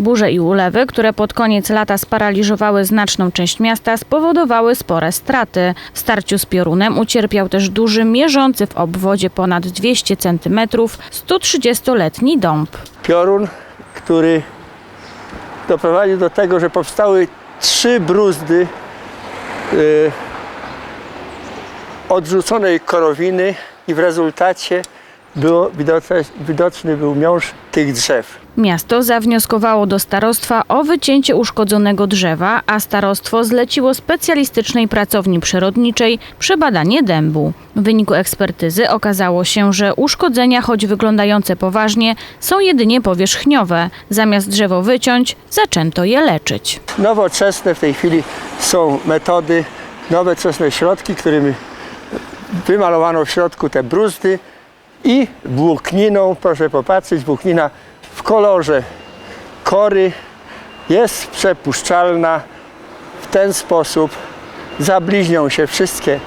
Burze i ulewy, które pod koniec lata sparaliżowały znaczną część miasta, spowodowały spore straty. W starciu z piorunem ucierpiał też duży, mierzący w obwodzie ponad 200 cm, 130-letni dąb. piorun, który doprowadził do tego, że powstały trzy bruzdy y, odrzuconej korowiny i w rezultacie było widoczne, widoczny był miąższ tych drzew. Miasto zawnioskowało do starostwa o wycięcie uszkodzonego drzewa, a starostwo zleciło specjalistycznej pracowni przyrodniczej przebadanie dębu. W wyniku ekspertyzy okazało się, że uszkodzenia, choć wyglądające poważnie, są jedynie powierzchniowe. Zamiast drzewo wyciąć, zaczęto je leczyć. Nowoczesne w tej chwili są metody, nowoczesne środki, którymi wymalowano w środku te bruzdy i włókniną, proszę popatrzeć, włóknina w kolorze kory jest przepuszczalna. W ten sposób zabliźnią się wszystkie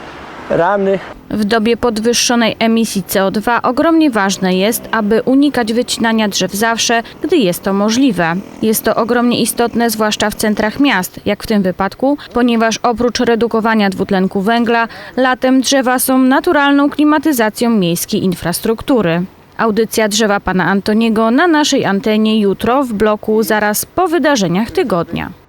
rany W dobie podwyższonej emisji CO2 ogromnie ważne jest, aby unikać wycinania drzew zawsze, gdy jest to możliwe. Jest to ogromnie istotne, zwłaszcza w centrach miast, jak w tym wypadku, ponieważ oprócz redukowania dwutlenku węgla, latem drzewa są naturalną klimatyzacją miejskiej infrastruktury. Audycja drzewa pana Antoniego na naszej antenie jutro w bloku zaraz po wydarzeniach tygodnia.